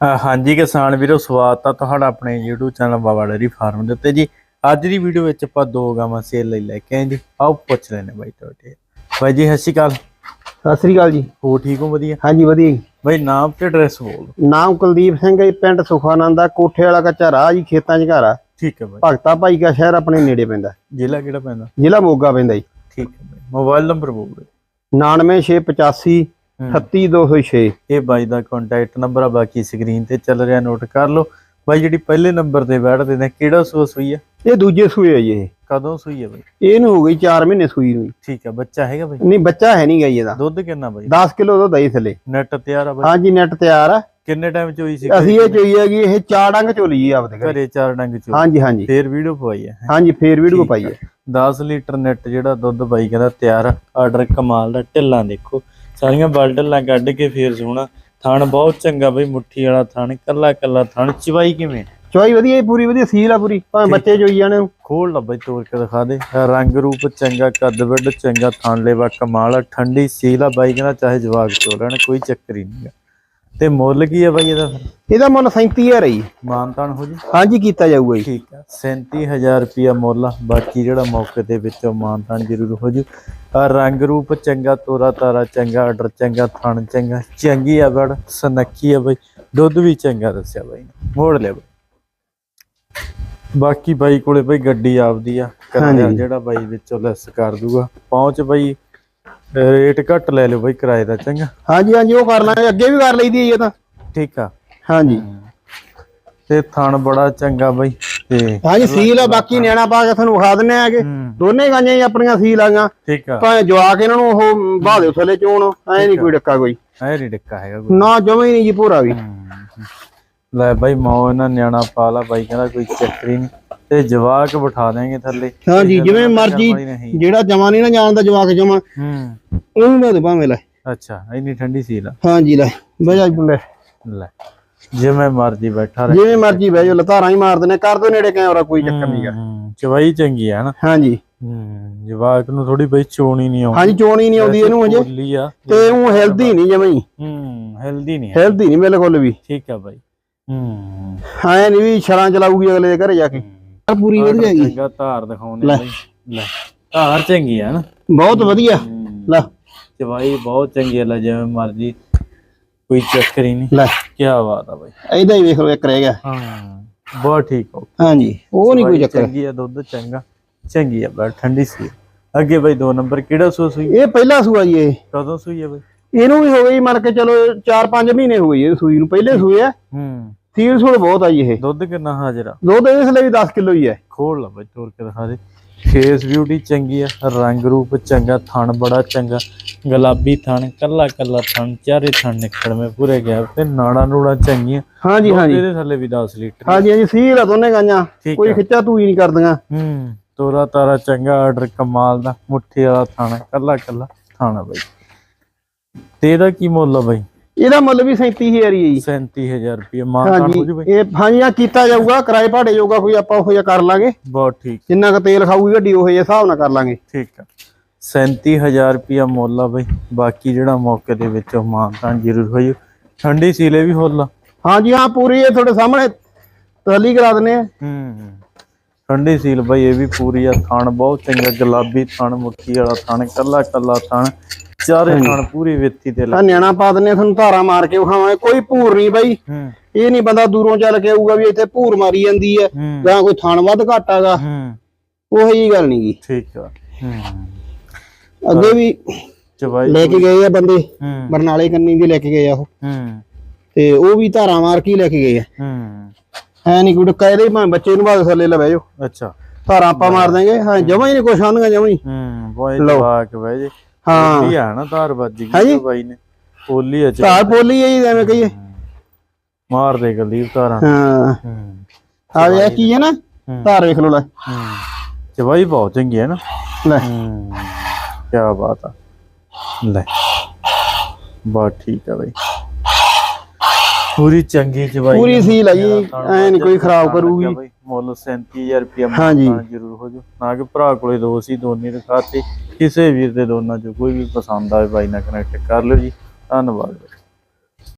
ਹਾਂਜੀ ਕਿਸਾਨ ਵੀਰੋ ਸਵਾਗਤ ਆ ਤੁਹਾਡਾ ਆਪਣੇ YouTube channel Baba dairy farm ਦੇ ਉੱਤੇ ਜੀ। ਅੱਜ ਦੀ ਵੀਡੀਓ ਵਿੱਚ ਆਪਾਂ ਦੋ ਗਾਵਾਂ ਸੇਲ ਲਈ ਲੈ ਕੇ ਆਏ ਜੀ। ਆਓ ਪੁੱਛ ਲੈਣੇ ਬਾਈ ਤੁਹਾਡੇ ਬਾਈ ਜੀ ਸਤਿ ਸ਼੍ਰੀ ਅਕਾਲ। ਸਤਿ ਸ੍ਰੀ ਅਕਾਲ ਜੀ। ਹੋ ਠੀਕ ਹੋ? ਵਧੀਆ? ਹਾਂਜੀ ਵਧੀਆ ਜੀ। ਬਾਈ ਨਾਮ ਤੇ ਐਡਰੈਸ ਬੋਲ। ਨਾਮ ਕੁਲਦੀਪ ਸਿੰਘ ਹੈ ਪਿੰਡ ਸੁਖਾਨੰਦ ਆ ਕੋਠੇ ਵਾਲਾ ਕੱਚਾ ਰਾਹ ਜੀ ਖੇਤਾਂ 'ਚ ਘਰ ਆ। ਠੀਕ ਹੈ ਬਾਈ। ਭਗਤਾ ਭਾਈ ਦਾ ਸ਼ਹਿਰ ਆਪਣੇ ਨੇੜੇ ਪੈਂਦਾ। ਜ਼ਿਲ੍ਹਾ ਕਿਹੜਾ ਪੈਂਦਾ? ਜ਼ਿਲ੍ਹਾ ਮੋਗਾ ਪੈਂਦਾ ਜੀ। ਠੀਕ ਹੈ ਬਾਈ। ਮੋਬਾਈਲ ਨੰਬਰ ਬੋਲ ਦਿਓ। 99685 ਹੂੰ। 38206 ਇਹ ਬਾਈ ਦਾ ਕੰਟੈਕਟ ਨੰਬਰ ਆ ਬਾਕੀ ਸਕਰੀਨ ਤੇ ਚੱਲ ਰਿਹਾ ਨੋਟ ਕਰ ਲਓ। ਬਾਈ ਜਿਹੜੀ ਪਹਿਲੇ ਨੰਬਰ ਤੇ ਬੈਠਦੇ ਨੇ ਕਿਹੜਾ ਸੂਸ ਹੋਈ ਹੈ ਇਹ ਦੂਜੇ ਸੂਏ ਆ ਜੀ ਇਹ। ਕਦੋਂ ਸੂਈ ਹੈ ਬਾਈ? ਇਹਨੂੰ ਹੋ ਗਈ 4 ਮਹੀਨੇ ਸੂਈ ਨੂੰ। ਠੀਕ ਹੈ ਬੱਚਾ ਹੈਗਾ ਬਾਈ? ਨਹੀਂ ਬੱਚਾ ਹੈ ਨਹੀਂ ਗਈ ਇਹਦਾ। ਦੁੱਧ ਕਿੰਨਾ ਬਾਈ? 10 ਕਿਲੋ ਦੁੱਧ ਆਈ ਥੱਲੇ। ਨੈਟ ਤਿਆਰ ਆ ਬਾਈ? ਹਾਂਜੀ ਨੈਟ ਤਿਆਰ ਆ। ਕਿੰਨੇ ਟਾਈਮ ਚ ਹੋਈ ਸੀ ਅਸੀਂ ਇਹ ਚੋਈ ਹੈਗੀ ਇਹ ਚਾਰ ਡੰਗ ਚੋਲੀ ਜੀ ਆਪਦੇ ਘਰੇ। ਘਰੇ ਚਾਰ ਡੰਗ ਚ ਹਾਂਜੀ ਹਾਂਜੀ। ਫੇਰ ਵੀਡੀਓ ਪਵਾਈ ਹੈ ਹਾਂਜੀ ਫੇਰ ਵੀਡੀਓ ਪਾਈ ਹੈ 10 ਲੀਟਰ ਨੈਟ ਜਿਹੜਾ ਦੁੱਧ ਬਾਈ ਕਹਿੰਦਾ ਤਿਆਰ ਆਰਡਰ ਕਮਾਲ ਦਾ ਢਿੱਲਾਂ ਦੇਖੋ। ਸਾਰੀਆਂ ਬਲਡਲਾਂ ਕੱਢ ਕੇ ਫੇਰ ਸੋਹਣਾ। ਥਣ ਬਹੁਤ ਚੰਗਾ ਬਈ ਮੁੱਠੀ ਵਾਲਾ ਥਣ ਕੱਲਾ ਕੱਲਾ ਥਣ ਚਵਾਈ ਕਿਵੇਂ? ਚੋਈ ਵਧੀਆ ਜੀ, ਪੂਰੀ ਵਧੀਆ ਸੀਲ ਆ ਪੂਰੀ। ਭਾਵੇਂ ਬੱਚੇ ਚੋਈ ਜਾਣੇ। ਖੋਲ ਲਾ ਬਈ ਤੋੜ ਕੇ ਦਿਖਾ ਦੇ। ਰੰਗ ਰੂਪ ਚੰਗਾ ਕੱਦ ਵੱਡ ਚੰਗਾ ਥਣ ਲੈਵਾ ਕਮਾਲ ਆ। ਠੰਡੀ ਸੀਲ ਆ ਬਾਈ ਕਹਿੰਦਾ ਚਾਹੇ ਜਵਾਕ ਚੋ ਲੈਣ ਕੋਈ ਚੱਕਰ ਹੀ ਨਹੀਂਗਾ ਤੇ ਮੁੱਲ ਕੀ ਆ ਬਾਈ ਇਹਦਾ ਫਿਰ? ਇਹਦਾ ਮੁੱਲ 37000 ਹੈ ਜੀ। ਮਾਨਤਾਨ ਹੋ ਜੀ? ਹਾਂਜੀ ਕੀਤਾ ਜਾਊਗਾ ਜੀ। ਠੀਕ ਆ। 37000 ਰੁਪਿਆ ਮੁੱਲ ਆ। ਬਾਕੀ ਜਿਹੜਾ ਮੌਕੇ ਦੇ ਵਿੱਚੋਂ ਮਾਨਤਾਨ ਜ਼ਰੂਰ ਹੋ ਜੂ। ਆ ਰੰਗ ਰੂਪ ਚੰਗਾ ਤੋਰਾ ਤਾਰਾ ਚੰਗਾ ਆਰਡਰ ਚੰਗਾ ਥਣ ਚੰਗਾ ਚੰਗੀ ਆ ਬੜ ਸਨੱਖੀ ਆ ਬਈ। ਦੁੱਧ ਵੀ ਚੰਗਾ ਦੱਸਿਆ ਬਾਈ ਨੇ। ਮੋੜ ਲਿਆ ਬਾਈ। ਬਾਕੀ ਬਾਈ ਕੋਲੇ ਬਈ ਗੱਡੀ ਆਪਦੀ ਆ। ਕਿਰਾਇਆ। ਜਿਹੜਾ ਬਾਈ ਵਿੱਚੋਂ ਲੈਸ ਕਰ ਦੂਗਾ। ਪਹੁੰਚ ਬਾਈ ਰੇਟ ਘੱਟ ਲੈ ਲਿਓ ਬਾਈ ਕਿਰਾਏ ਦਾ ਚੰਗਾ। ਹਾਂਜੀ ਹਾਂਜੀ ਉਹ ਕਰ ਲਾਂਗੇ। ਅੱਗੇ ਵੀ ਕਰ ਲਈਦੀ ਹੈ ਇਹ ਤਾਂ। ਠੀਕ ਆ। ਹਾਂਜੀ। ਤੇ ਥਣ ਬੜਾ ਚੰਗਾ ਬਾਈ। ਤੇ ਹਾਂਜੀ ਸੀਲ ਆ ਬਾਕੀ ਨਿਆਣਾ ਪਾ ਕੇ ਤੁਹਾਨੂੰ ਵਿਖਾ ਦਿੰਨੇ ਆਗੇ ਦੋਨੇ ਗਾਂਆਂ ਹੀ ਆਪਣੀਆਂ ਸੀਲ ਆਗੀਆਂ। ਠੀਕ ਆ। ਭਾਵੇਂ ਜਵਾਕ ਇਹਨਾਂ ਨੂੰ ਉਹ ਬਾਹ ਦਿਓ ਥੱਲੇ ਚੋਣ ਐ ਨਹੀਂ ਕੋਈ ਡੱਕਾ ਕੋਈ। ਐ ਨਹੀਂ ਡਿੱਕਾ ਹੈਗਾ ਕੋਈ। ਨਾ ਜਮੇ ਨਹੀਂ ਜੀ ਪੂਰਾ ਵੀ। ਲੈ ਬਾਈ ਮੌ ਇਹਨਾਂ ਨਿਆਣਾ ਪਾ ਲਾ ਬਾਈ ਕਹਿੰਦਾ ਕੋਈ ਚੱਕਰ ਹੀ ਨਹੀਂ ਤੇ ਜਵਾਕ ਬਿਠਾ ਦੇਂਗੇ ਥੱਲੇ। ਹਾਂਜੀ ਜਿਵੇਂ ਮਰਜ਼ੀ ਜਿਹੜਾ ਜਮਾ ਨਹੀਂ ਨਾ ਜਾਣਦਾ ਜਵਾਕ ਜਮਾ ਹੂੰ। ਉਹਨੂੰ ਨਾ ਦੇ ਭਾਵੇਂ ਲੈ। ਅੱਛਾ ਇੰਨੀ ਠੰਡੀ ਸੀ ਲਾ ਹਾਂਜੀ ਲੈ। ਬਹਿ ਜਾ ਮੁੰਡੇ ਲੈ। ਜਿਵੇਂ ਮਰਜ਼ੀ ਬੈਠਾ ਰਹੇ। ਜਿਵੇਂ ਮਰਜ਼ੀ ਬਹਿ ਜਾ ਲਤਾਰਾਂ ਹੀ ਮਾਰ ਦਿੰਨੇ ਕਰ ਦੋ ਨੇੜੇ ਕੈਮਰਾ ਕੋਈ ਚੱਕਰ ਨਹੀਂਗਾ ਹੂੰ, ਚਵਾਈ ਚੰਗੀ ਆ ਨਾ। ਹਾਂਜੀ ਹੂੰ ਜਵਾਕ ਨੂੰ ਥੋੜੀ ਬਈ ਚੋਣੀ ਨਹੀਂ ਆਉਂਦੀ। ਹਾਂਜੀ ਚੋਣ ਹੀ ਨਹੀਂ ਆਉਂਦੀ ਇਹਨੂੰ ਅਜੇ। ਬੋਲੀ ਆ। ਤੇ ਉਹ ਹੈਲਦੀ ਨਹੀਂ ਜਮਾ ਹੀ ਹੂੰ ਹੈਲਦੀ ਨਹੀਂ ਹੈ ਹੈਲਦੀ ਨਹੀਂ ਬਿਲਕੁਲ ਵੀ। ਠੀਕ ਆ ਬਾਈ। ਹੂੰ। ਨਹੀਂ ਵੀ ਛਲਾਂ ਚਲਾਊਗੀ ਅਗਲੇ ਦੇ ਘਰੇ ਜਾ ਕੇ। ਪੂਰੀ ਵਧੀਆ ਹੈਗੀ ਚੰਗਾ ਧਾਰ ਦਿਖਾਉਂਦੇ ਬਾਈ। ਲੈ ਧਾਰ ਚੰਗੀ ਆ ਨਾ। ਬਹੁਤ ਵਧੀਆ। ਲੈ। ਚਵਾਈ ਬਹੁਤ ਚੰਗੀ ਹੈ ਲੈ ਜਿਵੇਂ ਮਰਜ਼ੀ। ਕੋਈ ਚੱਕਰ ਹੀ ਨਹੀਂ। ਲੈ। ਕੀ ਬਾਤ ਆ ਬਾਈ। ਇਹਦਾ ਹੀ ਵੇਖ ਲਓ ਇੱਕ ਰਹਿ ਗਿਆ। ਹਾਂ ਬਹੁਤ ਠੀਕ ਹੋ ਹਾਂਜੀ। ਉਹ ਨਹੀਂ ਕੋਈ ਚੱਕਰ। ਚੰਗੀ ਆ ਦੁੱਧ ਚੰਗਾ। ਚੰਗੀ ਆ ਬੜਾ ਠੰਡੀ ਸੀ। ਅੱਗੇ ਬਾਈ ਦੋ ਨੰਬਰ ਕਿਹੜਾ ਸੂ ਸੂਈ? ਇਹ ਪਹਿਲਾ ਸੂਆ ਜੀ ਇਹ। ਕਦੋਂ ਸੂਈ ਆ ਬਾਈ? ਇਹਨੂੰ ਵੀ ਹੋ ਗਈ ਮੰਨ ਕੇ ਚਲੋ 4-5 ਮਹੀਨੇ ਹੋ ਗਏ ਇਹ ਸੂਈ ਨੂੰ। ਪਹਿਲੇ ਸੂਏ ਆ। ਹੂੰ। ਸੀਲ ਸੂਲ ਬਹੁਤ ਆ ਜੀ ਇਹ। ਦੁੱਧ ਕਿੰਨਾ ਹਾਜ਼ਰਾ ਦੁੱਧ ਇਸ ਲਈ 10 ਕਿਲੋ ਹੀ ਹੈ। ਖੋਲ ਲਾ ਬਾਈ ਤੋੜ ਕੇ ਦਿਖਾ ਦੇ। ਫੇਸ ਬਿਊਟੀ ਚੰਗੀ ਆ ਰੰਗ ਰੂਪ ਚੰਗਾ ਥਣ ਬੜਾ ਚੰਗਾ ਗੁਲਾਬੀ ਥਣ ਕੱਲਾ ਕੱਲਾ ਥਣ ਚਾਰੇ ਥਣ ਨਿਕਲਵੇਂ ਪੂਰੇ ਗੈਪ ਤੇ ਨਾੜਾ ਨੂੜਾ ਚੰਗੀਆਂ। ਹਾਂਜੀ ਹਾਂਜੀ। ਇਹਦੇ ਥੱਲੇ ਵੀ 10 ਲੀਟਰ। ਹਾਂਜੀ ਹਾਂਜੀ ਸੀਲ ਆ ਦੋਨੇ ਗਾਈਆਂ ਕੋਈ ਖਿੱਚਾ ਤੂੰ ਹੀ ਨਹੀਂ ਕਰਦੀਆਂ। ਹੂੰ ਤੋਰਾ ਤਾਰਾ ਚੰਗਾ ਆਰਡਰ ਕਮਾਲ ਦਾ ਮੁੱਠੀ ਵਾਲਾ ਥਾਣਾ ਕੱਲਾ ਕੱਲਾ ਥਾਣਾ ਬਾਈ। ਤੇ ਇਹਦਾ ਕੀ ਮੁੱਲ ਆ ਬਾਈ? ਇਹਦਾ ਮੁੱਲ ਵੀ 37000 ਹੀ ਹੈ ਜੀ। 37000 ਰੁਪਏ ਮਾਨਤਾਨ ਹੋ ਜੂ। ਬਾਈ ਇਹ ਹਾਂਜੀ ਆ ਕੀਤਾ ਜਾਊਗਾ ਕਿਰਾਏ ਭਾੜੇ ਜਾਊਗਾ ਕੋਈ ਆਪਾਂ ਉਹ ਜਿਹਾ ਕਰ ਲਾਂਗੇ। ਬਹੁਤ ਠੀਕ। ਜਿੰਨਾ ਕੁ ਤੇਲ ਖਾਊਗੀ ਗੱਡੀ ਉਹ ਜਿਹੇ ਹਿਸਾਬ ਨਾਲ ਕਰ ਲਾਂਗੇ। ਠੀਕ ਆ। 37000 ਰੁਪਿਆ ਮੁੱਲ ਆ ਬਾਈ। ਬਾਕੀ ਜਿਹੜਾ ਮੌਕੇ ਦੇ ਵਿੱਚ ਉਹ ਮਾਨਤਾਨ ਜ਼ਰੂਰ ਹੋਈ। ਠੰਡੀ ਸੀਲੇ ਵੀ ਹੁੱਲ ਆ। ਹਾਂਜੀ ਹਾਂ ਪੂਰੀ ਇਹ ਤੁਹਾਡੇ ਸਾਹਮਣੇ ਤਸੱਲੀ ਕਰਾ ਦਿੰਨੇ ਆ। ਹੂੰ ਠੰਡੀ ਸੀਲ ਬਾਈ ਇਹ ਵੀ ਪੂਰੀ ਆ। ਥਣ ਬਹੁਤ ਚੰਗਾ ਗੁਲਾਬੀ ਥਣ ਮੁੱਠੀ ਵਾਲਾ ਥਣ ਕੱਲਾ ਕੱਲਾ ਥਣ। ਚਾਰੇ ਥਣ ਪੂਰੀ ਵਿੱਥੀ ਤੇ ਆ ਲੱਗ। ਨਿਆਣਾ ਪਾ ਦਿੰਨੇ ਤੁਹਾਨੂੰ ਧਾਰਾ ਮਾਰ ਕੇ ਵਿਖਾਵਾਂਗੇ। ਕੋਈ ਭੂਰ ਨਹੀਂ ਬਾਈ। ਹੂੰ। ਇਹ ਨਹੀਂ ਬੰਦਾ ਦੂਰੋਂ ਚੱਲ ਕੇ ਆਊਗਾ ਵੀ ਇੱਥੇ ਭੂਰ ਮਾਰੀ ਜਾਂਦੀ ਹੈ ਹੂੰ। ਜਾਂ ਕੋਈ ਥਣ ਵੱਧ ਘੱਟ ਆਗਾ ਹੂੰ। ਉਹੋ ਗੱਲ ਨਹੀਂਗੀ ਠੀਕ ਆ। ਹੂੰ। ਅੱਗੇ ਵੀ ਚਵਾਈ ਲੈ ਕੇ ਗਏ ਆ ਬੰਦੇ। ਹੂੰ। ਬਰਨਾਲੇ ਕੰਨੀ ਦੇ ਲੈ ਕੇ ਗਏ ਆ ਉਹ। ਹੂੰ। ਤੇ ਉਹ ਵੀ ਧਾਰਾ ਮਾਰ ਕੇ ਹੀ ਲੈ ਕੇ ਗਏ ਆ। ਹੂੰ। ਹੈ ਨਹੀਂ ਕੋਈ ਡੱਕਾ ਇਹਦੇ ਭਾਵੇਂ ਬੱਚੇ ਨੂੰ ਬਾਅਦ ਥੱਲੇ ਲਵੇ ਜੋ ਅੱਛਾ। ਧਾਰਾ ਆਪਾਂ ਮਾਰ ਦਾਂਗੇ ਹਾਂ ਜਮਾ ਹੀ ਨਹੀਂ ਕੁਛ ਆਉਂਦੀਆਂ ਜਮਾ ਹੀ। ਹੂੰ ਬੋਏ ਲਓ। ਜਵਾ ਕੇ ਬਹਿ ਜੇ। ਹਾਂ। ਪੋਲੀ ਆ ਨਾ ਧਾਰ ਵੱਜ ਗਈ ਬਾਈ ਨੇ। ਪੋਲੀ ਆ ਚ ਧਾਰ ਪੋਲੀ ਹੈ ਐਵੇਂ ਕਹੀਏ। ਮਾਰ ਦੇ ਗਲੀਬ ਧਾਰਾਂ। ਹਾਂ। ਆ ਇਹ ਕੀ ਹੈ ਨਾ। ਧਾਰ ਵੇਖ ਲੈ। ਹੂੰ। ਚਵਾਈ ਬਹੁਤ ਚੰਗੀ ਹੈ ਨਾ। ਲੈ। ਕੀ ਬਾਤ ਆ। ਲੈ। ਬਹੁਤ ਠੀਕ ਆ ਬਾਈ। ਪੂਰੀ ਚੰਗੀ ਚਵਾਈ ਪੂਰੀ ਮੇਰਾ ਥਣ ਐਂ ਨੀ ਕੋਈ ਖਰਾਬ ਕਰੂਗੀ। ਮੁੱਲ 37000 ਰੁਪਏ ਹਾਂਜੀ। ਜ਼ਰੂਰ ਹੋ ਜੂ ਨਾ ਕਿ ਭਰਾ ਕੋਲੇ ਦੋ ਸੀ ਦੋਨੇ ਦਿਖਾਤੇ ਕਿਸੇ ਵੀਰ ਦੇ ਦੋਨਾਂ ਚੋਂ ਕੋਈ ਵੀ ਪਸੰਦ ਆਵੇ ਬਾਈ ਨਾਲ ਕਨੈਕਟ ਕਰ ਲਿਓ ਜੀ। ਧੰਨਵਾਦ।